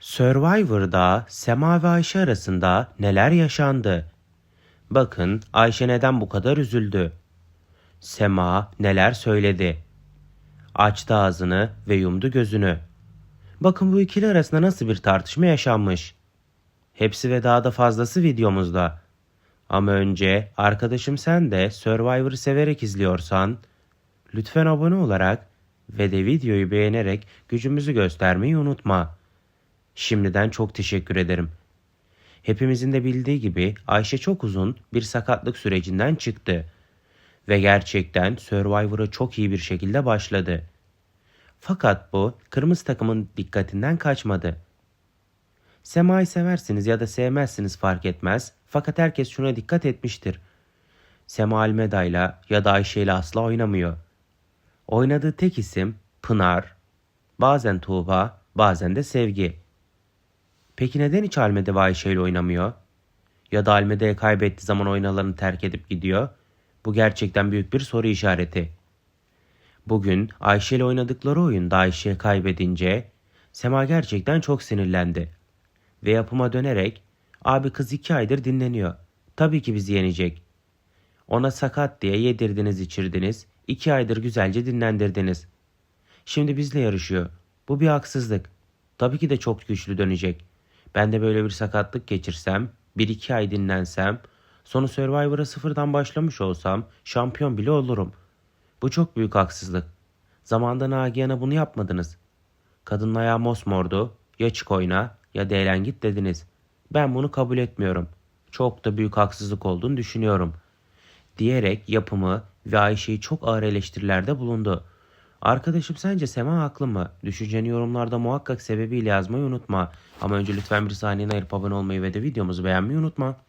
Survivor'da Sema ve Ayşe arasında neler yaşandı? Bakın Ayşe neden bu kadar üzüldü? Sema neler söyledi? Açtı ağzını ve yumdu gözünü. Bakın bu ikili arasında nasıl bir tartışma yaşanmış. Hepsi ve daha da fazlası videomuzda. Ama önce arkadaşım sen de Survivor'ı severek izliyorsan lütfen abone olarak ve de videoyu beğenerek gücümüzü göstermeyi unutma. Şimdiden çok teşekkür ederim. Hepimizin de bildiği gibi Ayşe çok uzun bir sakatlık sürecinden çıktı ve gerçekten Survivor'a çok iyi bir şekilde başladı. Fakat bu kırmızı takımın dikkatinden kaçmadı. Sema'yı seversiniz ya da sevmezsiniz fark etmez. Fakat herkes şuna dikkat etmiştir. Sema Almeda'yla ya da Ayşe ile asla oynamıyor. Oynadığı tek isim Pınar, bazen Tuğba, bazen de Sevgi. Peki neden hiç Almeda ve Ayşe ile oynamıyor? Ya da Almeda'ya kaybettiği zaman oynalarını terk edip gidiyor? Bu gerçekten büyük bir soru işareti. Bugün Ayşe ile oynadıkları oyunda Ayşe'ye kaybedince Sema gerçekten çok sinirlendi. Ve yapıma dönerek abi kız iki aydır dinleniyor. Tabii ki bizi yenecek. Ona sakat diye yedirdiniz içirdiniz. iki aydır güzelce dinlendirdiniz. Şimdi bizle yarışıyor. Bu bir haksızlık. Tabii ki de çok güçlü dönecek. Ben de böyle bir sakatlık geçirsem, bir iki ay dinlensem, sonu Survivor'a sıfırdan başlamış olsam şampiyon bile olurum. Bu çok büyük haksızlık. Zamanında Nagihan'a bunu yapmadınız. Kadının ayağı mosmordu. Ya çık oyna ya değlen git dediniz. Ben bunu kabul etmiyorum. Çok da büyük haksızlık olduğunu düşünüyorum. Diyerek yapımı ve Ayşe'yi çok ağır eleştirilerde bulundu. Arkadaşım sence Sema haklı mı? Düşünceni yorumlarda muhakkak sebebiyle yazmayı unutma. Ama önce lütfen bir saniyeni ayırıp abone olmayı ve de videomuzu beğenmeyi unutma.